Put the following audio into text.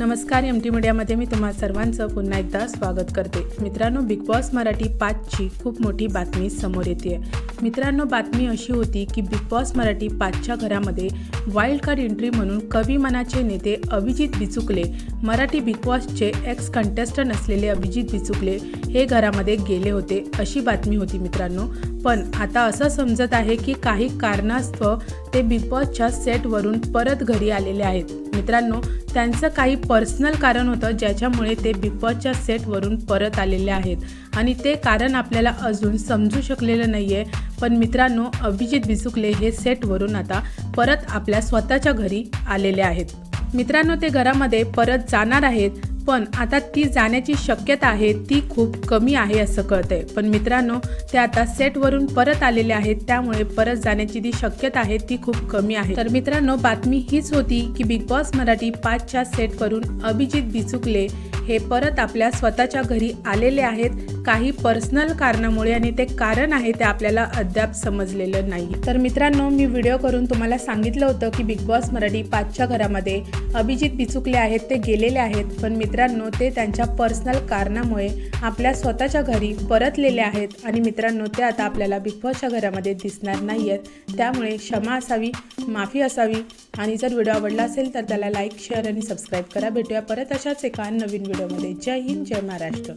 नमस्कार M T मीडियामध्ये मी तुम्हा सर्वांचं पुन्हा एकदा स्वागत करते. मित्रांनो बिग बॉस मराठी पाचची खूप मोठी बातमी समोर येते मित्रांनो बातमी अशी होती की बिग बॉस मराठी पाचच्या घरामध्ये वाईल्ड कार्ड एंट्री म्हणून कवी मनाचे नेते अभिजित बिचुकले मराठी बिग बॉसचे एक्स कंटेस्टंट असलेले अभिजित बिचुकले हे घरामध्ये गेले होते अशी बातमी होती मित्रांनो. पण आता असं समजत आहे की काही कारणास्तव ते बिग बॉसच्या सेटवरून परत घरी आलेले आहेत. मित्रांनो त्यांचं काही पर्सनल कारण होतं ज्याच्यामुळे ते बिग बॉसच्या सेटवरून परत आलेले आहेत. आणि ते कारण आपल्याला अजून समजू शकलेलं नाही आहे पण मित्रांनो अभिजित बिसुकले हे सेटवरून आता परत आपल्या स्वतःच्या घरी आलेले आहेत. मित्रांनो ते घरामध्ये परत जाणार आहेत. पण आता ती जाण्याची शक्यता आहे ती खूप कमी आहे असं कळतंय. पण मित्रांनो ते आता सेटवरून परत आलेले आहेत त्यामुळे परत जाण्याची जी शक्यता आहे ती खूप कमी आहे. तर मित्रांनो बातमी हीच होती की बिग बॉस मराठी पाचच्या सेटवरून अभिजित बिचुकले हे परत आपल्या स्वतःच्या घरी आलेले आहेत. काही पर्सनल कारणामुळे आणि ते कारण आहे ते आपल्याला अद्याप समजलेलं नाही. तर मित्रांनो मी व्हिडिओ करून तुम्हाला सांगितलं होतं की बिग बॉस मराठी पाचच्या घरामध्ये अभिजित बिचुकले आहेत ते गेलेले आहेत. पण मित्रांनो ते त्यांच्या पर्सनल कारणामुळे आपल्या स्वतःच्या घरी परतलेले आहेत आणि मित्रांनो ते आता आपल्याला बिग बॉसच्या घरामध्ये दिसणार नाही आहेत त्यामुळे क्षमा असावी माफी असावी. आणि जर व्हिडिओ आवडला असेल तर त्याला लाईक शेअर आणि सबस्क्राईब करा. भेटूया परत अशाच एका नवीन व्हिडिओमध्ये. जय हिंद जय महाराष्ट्र.